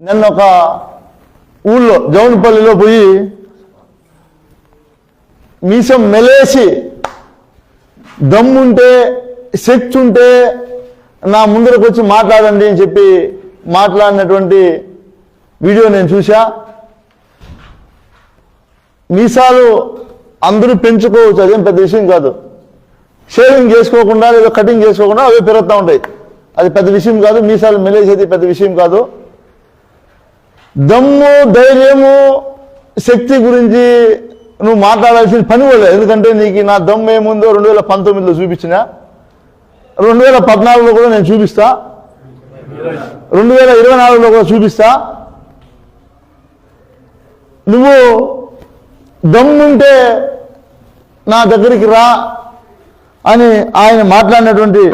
నిన్న ఒక ఊళ్ళో జౌన్పల్లిలో పోయి మీసం మెలేసి దమ్ముంటే శక్తి ఉంటే నా ముందరకు వచ్చి మాట్లాడండి అని చెప్పి మాట్లాడినటువంటి వీడియో నేను చూసా మీసాలు అందరూ పెంచుకోవచ్చు అదేం పెద్ద విషయం కాదు. షేవింగ్ చేసుకోకుండా లేదా కటింగ్ చేసుకోకుండా అవే పెరుగుతూ ఉంటాయి. అది పెద్ద విషయం కాదు మీసాలు మెలేసేది పెద్ద విషయం కాదు. దమ్ము ధైర్యము శక్తి గురించి నువ్వు మాట్లాడాల్సిన పని కూడా ఎందుకంటే నీకు నా దమ్ము ఏముందో రెండు వేల పంతొమ్మిదిలో చూపించిన. రెండు వేల పద్నాలుగులో కూడా నేను చూపిస్తా. రెండు వేల ఇరవై నాలుగులో కూడా చూపిస్తా. నువ్వు దమ్ముంటే నా దగ్గరికి రా అని ఆయన మాట్లాడినటువంటి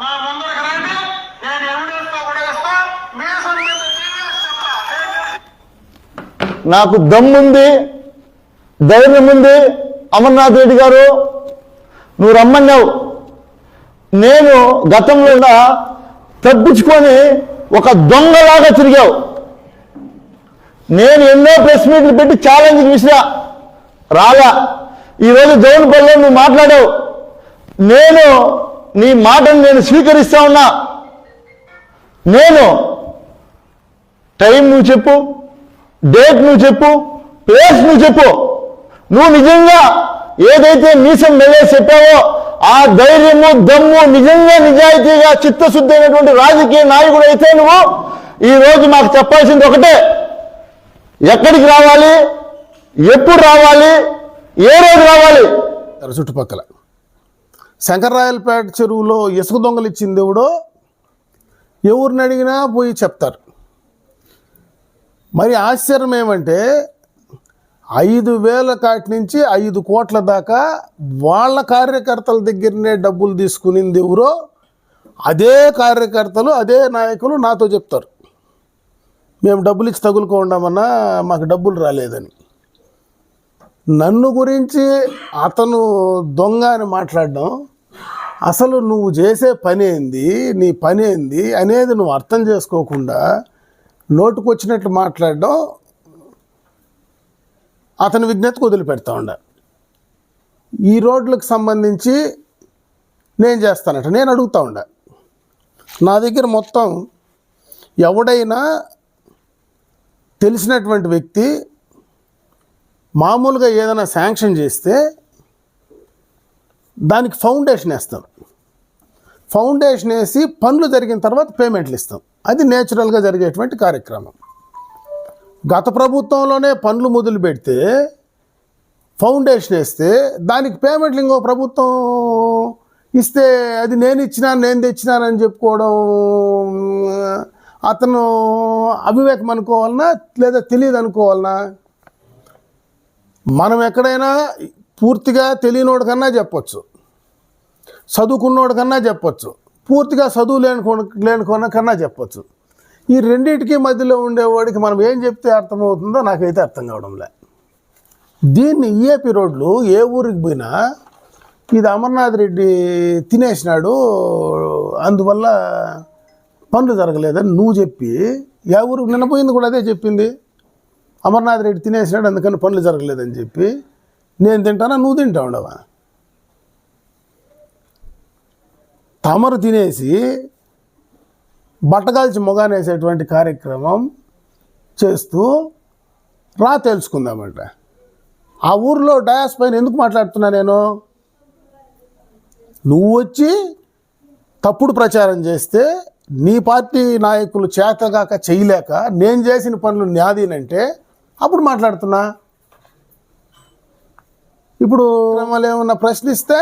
నా ముందరకు రండి నేను ఎవిడెన్స్ కూడా ఇస్తా మీసం మీద సీరియస్ చెప్తా నాకు దమ్ముంది ధైర్యం ఉంది. అమర్నాథ్ రెడ్డి గారు నువ్వు రమ్మన్నావు. నేను గతంలో తప్పించుకొని ఒక దొంగలాగా తిరిగావు. నేను ఎన్నో ప్రెస్ మీట్లు పెట్టి ఛాలెంజ్ విసిరా రాలా ఈరోజు జౌన్పల్లిలో నువ్వు మాట్లాడావు. నేను నీ మాటను నేను స్వీకరిస్తా ఉన్నా. నేను టైం నువ్వు చెప్పు. డేట్ నువ్వు చెప్పు ప్లేస్ నువ్వు చెప్పు. నువ్వు నిజంగా ఏదైతే మీసం మెలే చెప్పావో ఆ ధైర్యము దమ్ము నిజంగా నిజాయితీగా చిత్తశుద్ధి అయినటువంటి రాజకీయ నాయకుడు అయితే నువ్వు ఈ రోజు మాకు చెప్పాల్సింది ఒకటే. ఎక్కడికి రావాలి? ఎప్పుడు రావాలి? ఏ రోజు రావాలి? చుట్టుపక్కల. శంకర్రాయలపేట చెరువులో ఇసుక దొంగలు ఇచ్చింది ఎవడో? ఎవరిని అడిగినా పోయి చెప్తారు. మరి ఆశ్చర్యం ఏమంటే ఐదు వేల కాటి నుంచి ఐదు కోట్ల దాకా వాళ్ళ కార్యకర్తల దగ్గరనే డబ్బులు తీసుకునింది ఎవరో అదే కార్యకర్తలు అదే నాయకులు నాతో చెప్తారు. మేము డబ్బులు ఇచ్చి తగులుకోండామన్నా మాకు డబ్బులు రాలేదని. నన్ను గురించి అతను దొంగ అని మాట్లాడడం అసలు నువ్వు చేసే పని ఏంది నీ పని ఏంది అనేది నువ్వు అర్థం చేసుకోకుండా నోటుకొచ్చినట్లు మాట్లాడడం అతని విజ్ఞతకు వదిలిపెడతా ఉండ. ఈ రోడ్లకు సంబంధించి నేను చేస్తానట. నేను అడుగుతా ఉండ. నా దగ్గర మొత్తం ఎవడైనా తెలిసినటువంటి వ్యక్తి మామూలుగా ఏదైనా శాంక్షన్ చేస్తే దానికి ఫౌండేషన్ వేస్తాను ఫౌండేషన్ వేసి పనులు జరిగిన తర్వాత పేమెంట్లు ఇస్తాం. అది నేచురల్గా జరిగేటువంటి కార్యక్రమం. గత ప్రభుత్వంలోనే పనులు మొదలు పెడితే ఫౌండేషన్ వేస్తే దానికి పేమెంట్లు ఇంకో ప్రభుత్వం ఇస్తే అది నేను ఇచ్చినాను నేను తెచ్చినానని చెప్పుకోవడం అతను అవివేకం అనుకోవాలనా లేదా తెలియదు అనుకోవాలనా? మనం ఎక్కడైనా పూర్తిగా తెలియనోడికన్నా చెప్పచ్చు. చెప్పొచ్చు చెప్పచ్చు చెప్పొచ్చు. పూర్తిగా చదువు లేనుకో లేనుకోన కన్నా చెప్పొచ్చు. ఈ రెండింటికి మధ్యలో ఉండేవాడికి మనం ఏం చెప్తే అర్థమవుతుందో నాకైతే అర్థం కావడంలే. దీన్ని ఈఏపీ రోడ్లు ఏ ఊరికి పోయినా ఇది అమర్నాథ్ రెడ్డి తినేసినాడు అందువల్ల పనులు జరగలేదని నువ్వు చెప్పి ఏ ఊరికి నిన్న పోయింది కూడా అదే చెప్పింది. అమర్నాథ్ రెడ్డి తినేసినాడు అందుకని పనులు జరగలేదని చెప్పి నేను తింటానా నువ్వు తింటా ఉండవా? తమరు తినేసి బట్టగాల్చి మొగానేసేటువంటి కార్యక్రమం చేస్తూ రా తెలుసుకుందామంట. ఆ ఊర్లో డయాస్ పైన ఎందుకు మాట్లాడుతున్నా నేను? నువ్వు వచ్చి తప్పుడు ప్రచారం చేస్తే నీ పార్టీ నాయకులు చేతగాక చేయలేక నేను చేసిన పనులు న్యాదీనంటే అప్పుడు మాట్లాడుతున్నా. ఇప్పుడు మమ్మల్ని ఏమన్నా ప్రశ్నిస్తే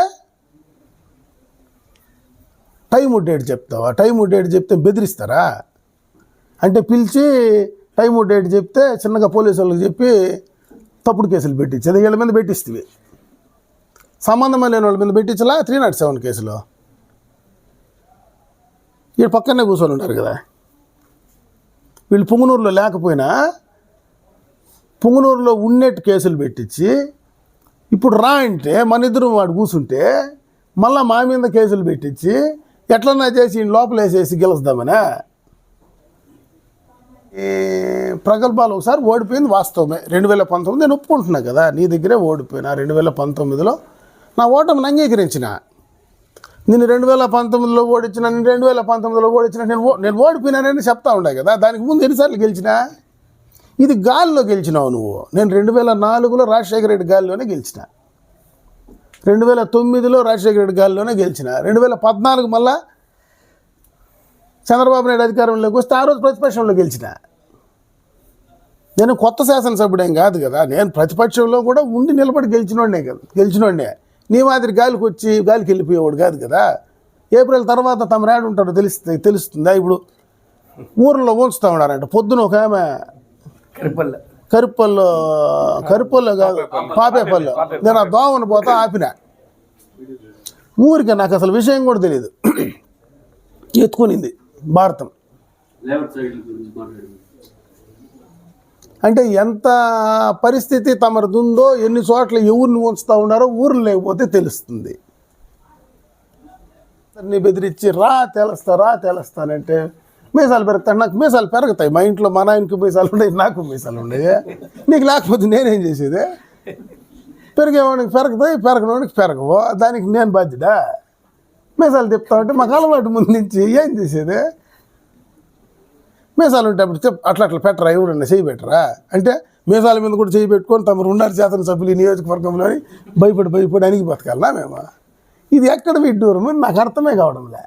టైం డేట్ చెప్తావా? టైం డేట్ చెప్తే బెదిరిస్తారా? అంటే పిలిచి టైం డేట్ చెప్తే చిన్నగా పోలీసు వాళ్ళకి చెప్పి తప్పుడు కేసులు పెట్టించేది. వీళ్ళ మీద పెట్టిస్తుంది సంబంధం లేని వాళ్ళ మీద పెట్టించలా? త్రీ నాట్ సెవెన్ కేసులో? వీళ్ళు పక్కనే కూర్చొని ఉంటారు కదా. వీళ్ళు పుంగనూరులో లేకపోయినా పుంగనూరులో ఉన్నట్టు కేసులు పెట్టించి ఇప్పుడు రా అంటే మన ఇద్దరు వాడు కూర్చుంటే మళ్ళీ మా మీద కేసులు పెట్టించి ఎట్లన్నా చేసి లోపలేసేసి లోపల వేసేసి గెలుస్తామనే? ఈ ప్రగల్భాలు ఒకసారి ఓడిపోయింది వాస్తవమే. రెండు వేల పంతొమ్మిది నేను ఒప్పుకుంటున్నా కదా నీ దగ్గరే ఓడిపోయినా రెండు వేల పంతొమ్మిదిలో. నా ఓటమిని అంగీకరించిన. నేను రెండు వేల పంతొమ్మిదిలో ఓడించిన నేను రెండు వేల పంతొమ్మిదిలో ఓడించిన నేను ఓ- నేను ఓడిపోయినానని చెప్తా ఉండే కదా దానికి ముందు ఎన్నిసార్లు గెలిచిన? ఇది గాలిలో గెలిచినావు నువ్వు. నేను రెండు వేల నాలుగులో రాజశేఖర రెడ్డి గాలిలోనే గెలిచిన. రెండు వేల తొమ్మిదిలో రాజశేఖర రెడ్డి గాలిలోనే గెలిచిన. రెండు వేల పద్నాలుగు మళ్ళా చంద్రబాబు నాయుడు అధికారంలోకి వస్తే ఆ రోజు ప్రతిపక్షంలో గెలిచిన. నేను కొత్త శాసనసభ్యుడేం కాదు కదా. నేను ప్రతిపక్షంలో కూడా ఉండి నిలబడి గెలిచినోడే కదా. గెలిచినోడే నీ మాదిరి గాలికి వచ్చి గాలికి వెళ్ళిపోయేవాడు కాదు కదా. ఏప్రిల్ తర్వాత తమ రాడు ఉంటారో తెలుస్తుంది తెలుస్తుందా ఇప్పుడు? ఊర్లో ఉంచుతా ఉన్నారంట. పొద్దున ఒక ఆమె కరిపల్ల కరుప్పల్లో కాదు పాపేపల్లో నేను ఆ దోమను పోతా ఆపిన. ఊరికి నాకు అసలు విషయం కూడా తెలియదు ఎత్తుకునింది భారతం. అంటే ఎంత పరిస్థితి తమరిది ఉందో ఎన్ని చోట్ల ఎవరిని ఉంచుతా ఉన్నారో ఊరు లేకపోతే తెలుస్తుంది. నీ బెదిరించి రా తెలుస్తా రా తెలుస్తానంటే మీసాలు పెరుగుతాయి నాకు మీసాలు పెరుగుతాయి. మా ఇంట్లో మా నాయనకి మీసాలు ఉన్నాయి నాకు మీసాలు ఉన్నాయి నీకు లేకపోతే నేనేం చేసేది? పెరిగేవాడికి పెరుగుతాయి పెరగనవాడికి పెరగవు. దానికి నేను బాధ్యత మీసాలు తిప్పుతా ఉంటే మాకు అలవాటు ముందు నుంచి ఏం చేసేది? మీసాలు ఉంటేప్పుడు చెప్ అట్లా అట్లా పెట్టరా ఎవరన్నా చేయి పెట్టరా? అంటే మీసాల మీద కూడా చేయి పెట్టుకొని తమరు ఉన్నారు శాసన సభ్యులు ఈ నియోజకవర్గంలో అని భయపడి భయపడి అణిగి బతకాలనా మేము? ఇది ఎక్కడ విడ్డూరము? నాకు అర్థమే కావడంలే.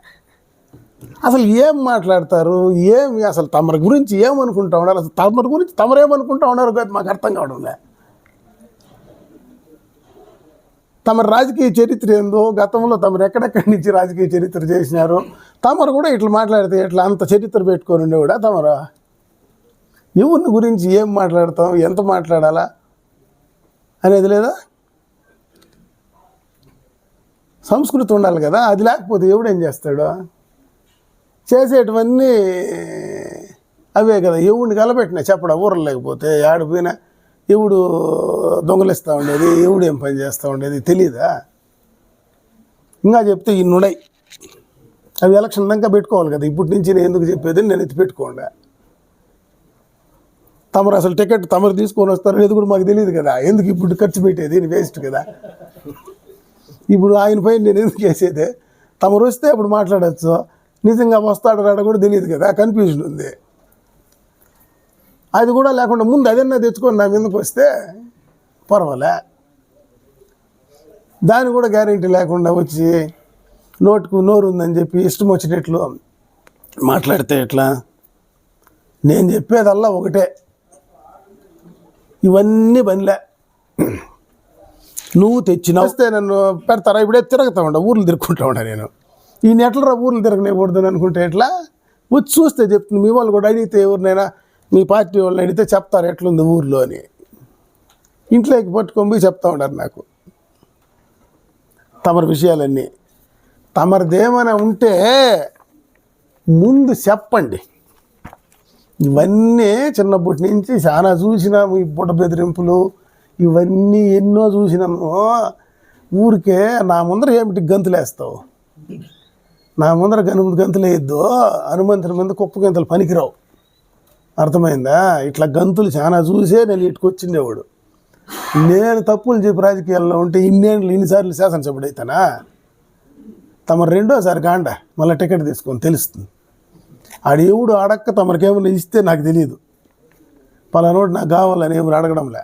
అసలు ఏం మాట్లాడతారు? ఏం అసలు తమర గురించి ఏమనుకుంటా ఉన్నారు? అసలు తమర గురించి తమరేమనుకుంటా ఉన్నారు కాదు మాకు అర్థం కావడంలే. తమ రాజకీయ చరిత్ర ఏందో గతంలో తమరు ఎక్కడెక్కడి నుంచి రాజకీయ చరిత్ర చేసినారు? తమరు కూడా ఇట్లా మాట్లాడితే ఇట్లా అంత చరిత్ర పెట్టుకొని ఉండేవాడా తమరు? ఎవరిని గురించి ఏం మాట్లాడతాం? ఎంత మాట్లాడాలా? అనేది లేదా? సంస్కృతి ఉండాలి కదా అది లేకపోతే ఎవడేం చేస్తాడు? చేసేటివన్నీ అవే కదా. ఎవడిని కలపెట్టినా చెప్పడా ఊరలు లేకపోతే ఆడిపోయినా ఎవడు దొంగలిస్తూ ఉండేది ఎవడు ఏం పని చేస్తూ ఉండేది తెలీదా? ఇంకా చెప్తే ఇన్నున్నాయి అవి ఎలక్షన్ దాకా పెట్టుకోవాలి కదా. ఇప్పటి నుంచి నేను ఎందుకు చెప్పేది నేను ఎత్తి పెట్టుకోండి. తమరు అసలు టికెట్ తమరు తీసుకొని వస్తారు అనేది కూడా మాకు తెలియదు కదా. ఎందుకు ఇప్పుడు ఖర్చు పెట్టేది? వేస్ట్ కదా. ఇప్పుడు ఆయన పైన నేను ఎందుకు వేసేది తమరు వస్తే అప్పుడు మాట్లాడచ్చు. నిజంగా వస్తాడు రాడ కూడా తెలియదు కదా కన్ఫ్యూజన్ ఉంది. అది కూడా లేకుండా ముందు అదన్నా తెచ్చుకొని నా మీదకి వస్తే పర్వాలే. దాని కూడా గ్యారంటీ లేకుండా వచ్చి నోటుకు నోరు ఉందని చెప్పి ఇష్టం వచ్చినట్లు మాట్లాడితే ఎట్లా? నేను చెప్పేదల్లా ఒకటే. ఇవన్నీ పనిలే నువ్వు తెచ్చినా వస్తే నన్ను పెడతారా? ఇప్పుడే తిరుగుతా ఉండా ఊర్లు తిరుక్కుంటా ఉండ నేను. ఈ నెట్లరా ఊర్లు తిరగనివ్వకూడదు అనుకుంటే ఎట్లా? వచ్చి చూస్తే చెప్తుంది మీ వాళ్ళు కూడా అడిగితే ఎవరినైనా మీ పార్టీ వాళ్ళని అడిగితే చెప్తారు ఎట్లుంది ఊర్లో అని. ఇంట్లోకి పట్టుకొని పోయి చెప్తా ఉండారు నాకు. తమరి విషయాలన్నీ. తమరిదేమైనా ఉంటే ముందు చెప్పండి. ఇవన్నీ చిన్నప్పటి నుంచి చాలా చూసినాము ఈ బుడ్డ బెదిరింపులు. ఇవన్నీ ఎన్నో చూసినాము. ఊరికే నా ముందర ఏమిటి గంతులేస్తావు? నా ముందర గను గంతులు వేయద్దు హనుమంతుని ముందు కుప్ప గంతులు పనికిరావు. అర్థమైందా? ఇట్లా గంతులు చాలా చూసే నేను ఇటుకొచ్చిండేవాడు నేను తప్పులు చెప్పి రాజకీయాల్లో ఉంటే ఇన్నేళ్ళు ఇన్నిసార్లు శాసనసభ్యుడు అవుతానా తమ రెండోసారి కాండ మళ్ళీ టికెట్ తీసుకొని తెలుస్తుంది. ఆడేవుడు అడక్క తమరికేమైనా ఇస్తే నాకు తెలియదు పలానోడు నాకు కావాలని ఏమి అడగడంలే.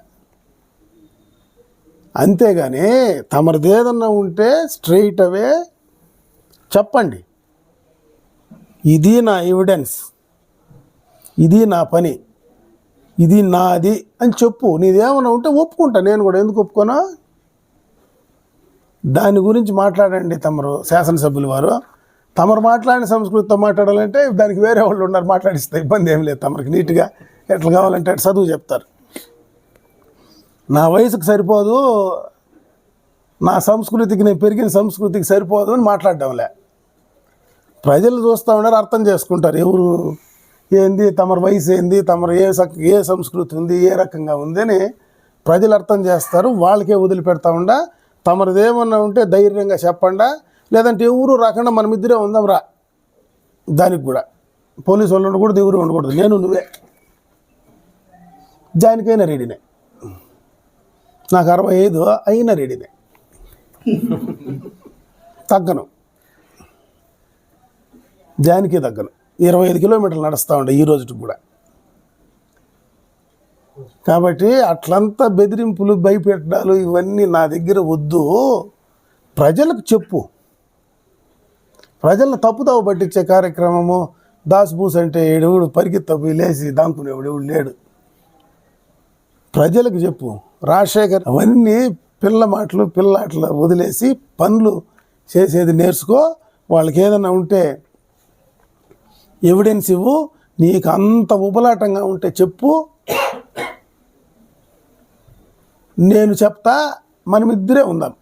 అంతేగాని తమరిదేదన్నా ఉంటే స్ట్రైట్ అవే చెప్పండి. ఇది నా ఎవిడెన్స్ ఇది నా పని. ఇది నాది అని చెప్పు. నీదేమన్నా ఉంటే ఒప్పుకుంటా. నేను కూడా ఎందుకు ఒప్పుకోనా? దాని గురించి మాట్లాడండి తమరు శాసనసభ్యులు వారు. తమరు మాట్లాడిన సంస్కృతితో మాట్లాడాలంటే దానికి వేరే వాళ్ళు ఉన్నారు. మాట్లాడిస్తే ఇబ్బంది ఏం లేదు తమరికి నీట్గా ఎట్లా కావాలంటే అట్లా చదువు చెప్తారు. నా వయసుకు సరిపోదు. నా సంస్కృతికి నేను పెరిగిన సంస్కృతికి సరిపోదు అని మాట్లాడడంలే. ప్రజలు చూస్తూ ఉన్నారు అర్థం చేసుకుంటారు. ఎవరు ఏంది తమరు వయసు ఏంది తమరు ఏ సక్- ఏ సంస్కృతి ఉంది ఏ రకంగా ఉంది అని ప్రజలు అర్థం చేస్తారు. వాళ్ళకే వదిలిపెడతా ఉండా తమరిది ఏమన్నా ఉంటే ధైర్యంగా చెప్పండా లేదంటే ఎవరు రాకుండా మనం ఇద్దరే ఉందాం రా. దానికి కూడా. పోలీసు వాళ్ళు ఉండకూడదు ఎవరు ఉండకూడదు. నేను నువ్వే. దానికైనా రెడీనే. నాకు అరవై ఐదు అయినా రెడీనే. తగ్గను. దానికి తగ్గను. ఇరవై ఐదు కిలోమీటర్లు నడుస్తూ ఉండే ఈ రోజుకి కూడా. కాబట్టి అట్లంతా బెదిరింపులు భయపెట్టడాలు ఇవన్నీ నా దగ్గర వద్దు. ప్రజలకు చెప్పు. ప్రజలను తప్పుతావు పట్టించే కార్యక్రమము దాస్బూస్ అంటే ఎవడు పరిగెత్తపు లేచి దాంకునేవాడు ఎవడు లేడు. ప్రజలకు చెప్పు. రాజశేఖర్ అవన్నీ పిల్ల మాటలు పిల్లాటలు వదిలేసి పనులు చేసేది నేర్చుకో. వాళ్ళకి ఏదైనా ఉంటే ఎవిడెన్స్ ఇవ్వు నీకు అంత ఉబలాటంగా ఉంటే చెప్పు. నేను చెప్తా మనమిద్దరే ఉందాం.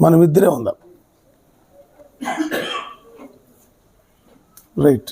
మనమిద్దరే ఉందాం. రైట్